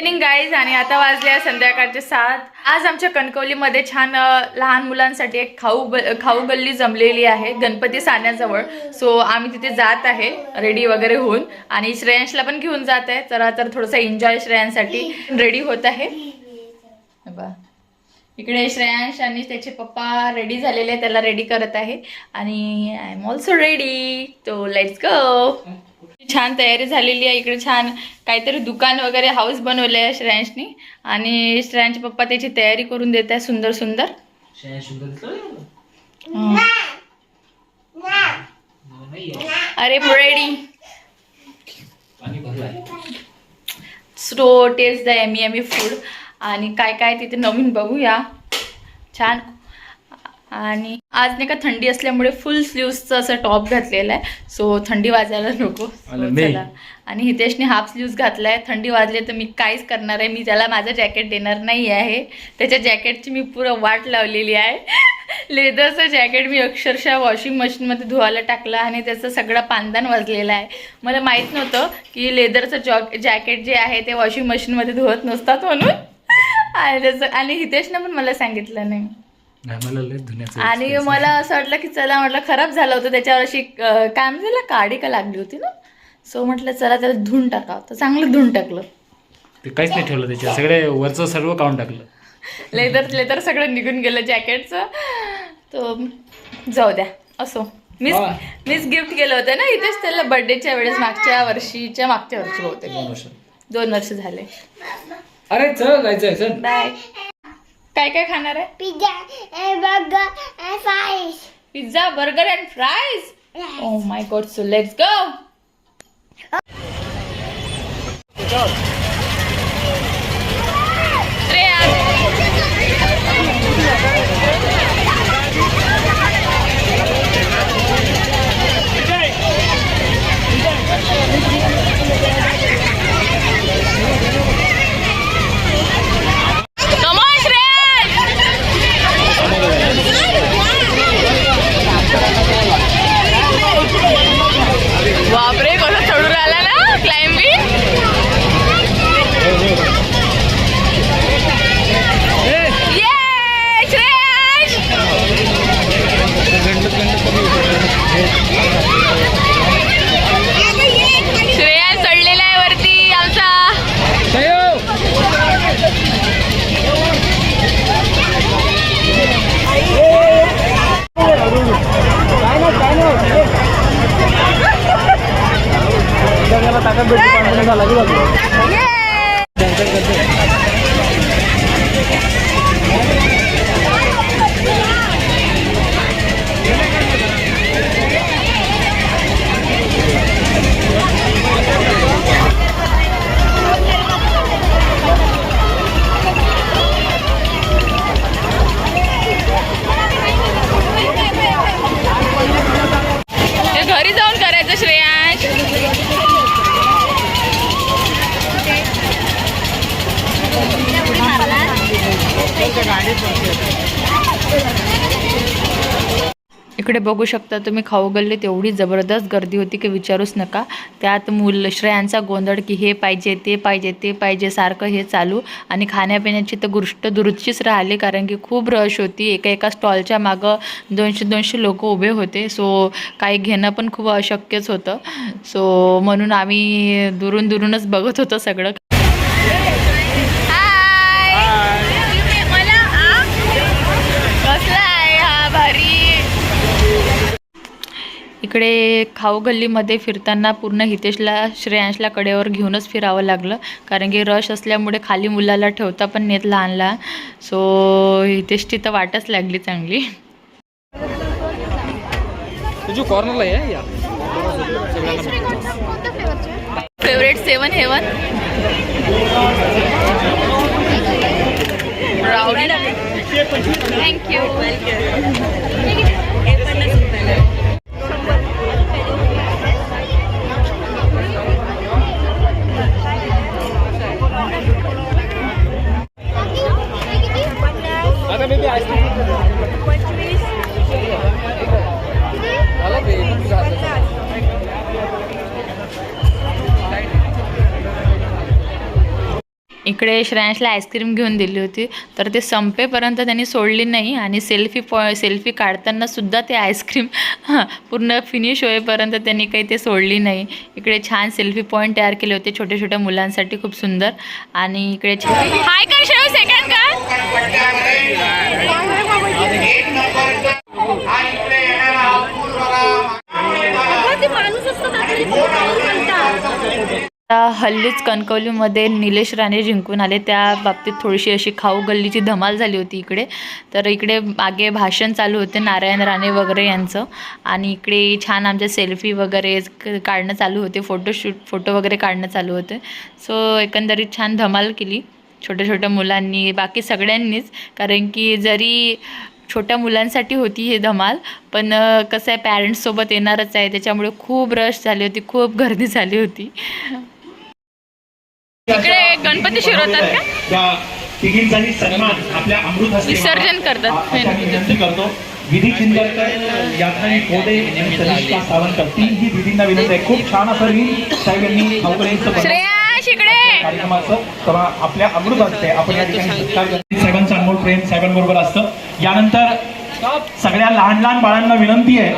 Evening guys आणि आता वाजले संध्याकाळचे सात. आज आमच्या कणकवलीमध्ये छान लहान मुलांसाठी एक खाऊ ग- खाऊ गल्ली जमलेली आहे गणपती साण्याजवळ सो आम्ही तिथे जात आहे रेडी वगैरे होऊन. आणि श्रेयांशला पण घेऊन जात आहे. तर तर थोडंसं एन्जॉय श्रेयांसाठी रेडी होत आहे. बा. इकडे श्रेयांश आणि त्याचे पप्पा रेडी झालेले त्याला रेडी करत आहे. आणि आय एम ऑल्सो रेडी तो लेट्स गो छान तयारी झालेली आहे. इकडे छान काहीतरी दुकान वगैरे हाऊस बनवलं आहे श्रेयांशनी. आणि श्रेयांचे पप्पा त्याची तयारी करून देत आहे सुंदर सुंदर. अरे ready so taste the yummy yummy food आणि काय काय तिथे नवीन बघूया. छान. आणि आज नाही का थंडी असल्यामुळे फुल स्लीव्सचं असं टॉप घातलेलं आहे. सो थंडी वाजायला नको. चला. आणि हितेशने हाफ स्लीव्स घातलाय. थंडी वाजली तर मी काहीच करणार आहे. मी त्याला माझं जॅकेट देणार नाही आहे. त्याच्या जॅकेटची मी पुरं वाट लावलेली आहे. लेदरचं जॅकेट मी अक्षरशः वॉशिंग मशीनमध्ये धुवायला टाकलं आणि त्याचं सगळं पांदान वाजलेलं आहे. मला माहीत नव्हतं की लेदरचं जॉ जॅकेट जे आहे ते वॉशिंग मशीनमध्ये धुवत नसतात म्हणून. आणि त्याचं आणि हितेशनं पण मला सांगितलं नाही. आणि मला असं वाटलं की चला म्हटलं खराब झालं होतं त्याच्यावर अशी काय म्हणते काडी का लागली होती ना? सो म्हटलं चला त्याला धुवून टाकावं. तर चांगलं धुवून टाकलं. ते काहीच नाही ठेवलं त्याच्या सगळे वरचं सर्व काढून टाकलं. लेदर लेदर सगळं निघून गेलं जॅकेटचं. तो जाऊ द्या असो. मीच हा. मीच गिफ्ट केलं होतं ना इथेच त्याला बर्थडेच्या वेळेस मागच्या वर्षीच्या मागच्या वर्षी बहुतेक. दोन वर्ष. झाले. अरे चल जायचंय चल. बाय काय काय खाणार आहे? burger and fries. Pizza burger and fries oh my God so let's go টাকা বেশি পারব না লাগবে इकडे बघू शकता तुम्ही खाऊ गल्लीत एवढी जबरदस्त गर्दी होती की विचारूच नका. त्यात मूल श्रेयांचा गोंधळ की हे पाहिजे ते पाहिजे ते पाहिजे सारखं हे चालू. आणि खाण्यापिण्याची तर गोष्ट दुरुस्तीच राहिली कारण की खूप रश होती. एका एका स्टॉलच्या मागं दोनशे दोनशे लोक उभे होते. सो काही घेणं पण खूप अशक्यच होतं. सो म्हणून आम्ही दुरून दुरूनच बघत होतो सगळं कसला आहे हा भारी इकडे खाऊ गल्लीमध्ये फिरताना पूर्ण हितेशला श्रेयांशला कडेवर घेऊनच फिरावं लागलं. कारण की रश असल्यामुळे खाली मुलाला ठेवता पण नेत लहान लहान सो हितेशची तर वाटच लागली चांगली. तुझी कॉर्नरला या फेवरेट सेवन हेवन थँक्यू इकडे श्रेयांशला आईस्क्रीम घेऊन दिली होती. तर ते संपेपर्यंत त्यांनी सोडली नाही आणि सेल्फी पॉ सेल्फी काढतानासुद्धा ते आईस्क्रीम पूर्ण फिनिश होईपर्यंत त्यांनी काही ते सोडली नाही. इकडे छान सेल्फी पॉईंट तयार केले होते छोट्या छोट्या मुलांसाठी खूप सुंदर. आणि इकडे हाय कर शेव सेकंड का हल्लीच कणकवलीमध्ये निलेश राणे जिंकून आले. त्या बाबतीत थोडीशी अशी खाऊ गल्लीची धमाल झाली होती इकडे. तर इकडे मागे भाषण चालू होते नारायण राणे वगैरे यांचं. आणि इकडे छान आमचे सेल्फी वगैरे क- काढणं चालू होते. फोटोशूट फोटो वगैरे काढणं चालू होते. सो एकंदरीत छान धमाल केली. छोट्या छोट्या मुलांनी बाकी सगळ्यांनीच. कारण की जरी छोट्या मुलांसाठी होती हे धमाल पण कसं आहे पॅरेंट्ससोबत येणारच आहे. त्याच्यामुळे खूप रश झाली होती. खूप गर्दी झाली होती. इकडे गणपती शिरवतात का? तिघींचाही सन्मान आपल्या अमृत विसर्जन करतात. विनंती करतो विधी यात्राई कोडे आणि तनिष्का सावंत तीनही विधींना विनंती आहे. खूप छान असं रील साहेब यांनी कार्यक्रमाचं. तेव्हा आपल्या अमृत हस्ते आपण या ठिकाणी. साहेबांचं अनमोल प्रेम साहेबांबरोबर असतं. यानंतर सगळ्या लहान लहान बाळांना विनंती आहे.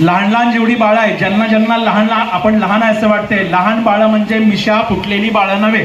लहान लहान जेवढी बाळं आहेत ज्यांना ज्यांना लहान लहान आपण लहान आहे असं वाटते लहान बाळं म्हणजे मिशा फुटलेली बाळं नव्हे.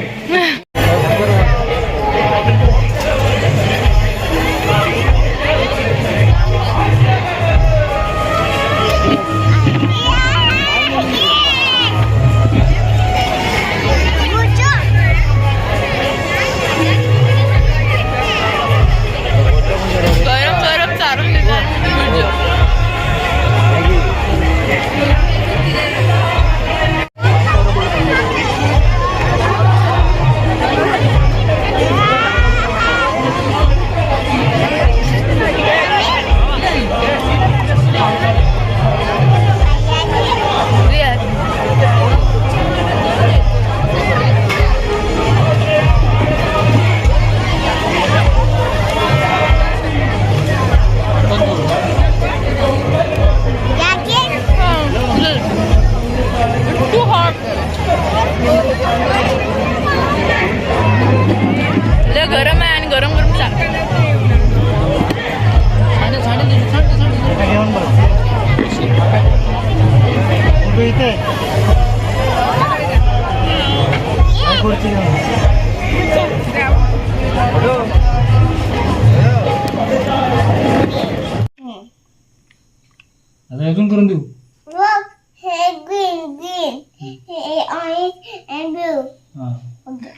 आता अजून करून देऊ Look, hey, green, green. Hey, orange and blue. हां Okay.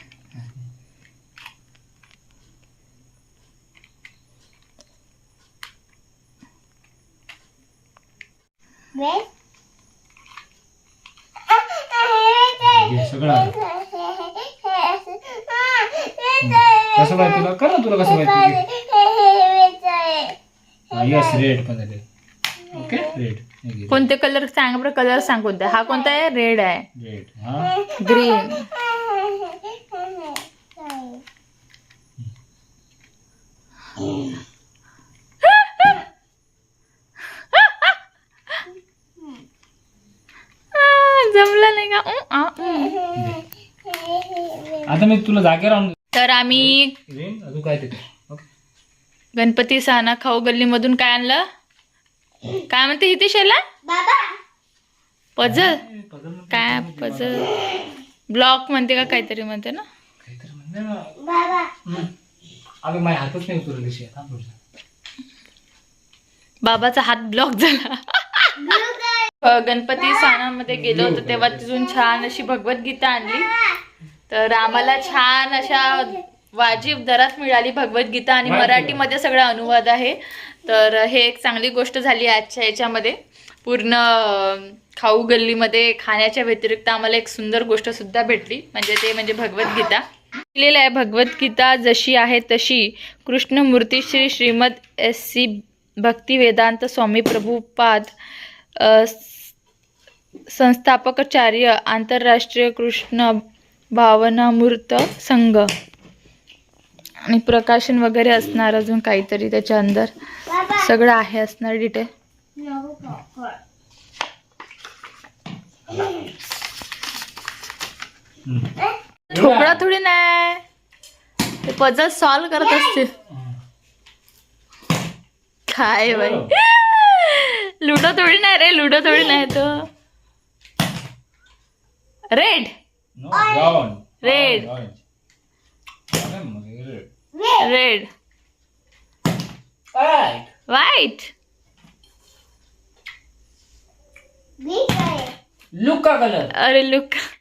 Red? घे सगळं कसं पाहिजे तुला कर ना तुला कसं पाहिजे यस रेड पण झाले रेड कोणते कलर सांग बरं? कलर सांग कोणते? हा कोणता आहे? रेड आहे. रेड हां? ग्रीन जमलं नाही का? आ. आता मी तुला जागेवर आणून तर आम्ही अजून काय गणपती सहाना खाऊ गल्लीमधून काय आणलं? काय म्हणते हितेशाला? बाबा. पझल काय पझल ब्लॉक म्हणते का काहीतरी म्हणते ना? अगं माझ्या हातच नाही दिशी. बाबाचा हात ब्लॉक झाला. गणपती सणामध्ये गेलो होतो तेव्हा तिथून छान अशी भगवद्गीता आणली. तर आम्हाला छान अशा वाजीब दरात मिळाली भगवद्गीता आणि मराठीमध्ये सगळा अनुवाद आहे. तर हे एक चांगली गोष्ट झाली आजच्या याच्यामध्ये. पूर्ण खाऊ गल्लीमध्ये खाण्याच्या व्यतिरिक्त आम्हाला एक सुंदर गोष्टसुद्धा भेटली. म्हणजे ते म्हणजे भगवद्गीता लिहिलेलं आहे भगवद्गीता जशी आहे तशी. कृष्णमूर्ती श्री श्रीमद एस सी भक्तिवेदांत स्वामी प्रभुपाद संस्थापकाचार्य आंतरराष्ट्रीय कृष्ण भावनामूर्त संघ. आणि प्रकाशन वगैरे असणार अजून काहीतरी त्याच्या अंदर. सगळं आहे असणार डिटेल. ठोकळा थोडी नाही. ते पझल सॉल्व करत असते काय बाई. लुडो थोडी नाही रे लुडो थोडी नाही तो. Red red red white Green color. लुका कलर अरे लुक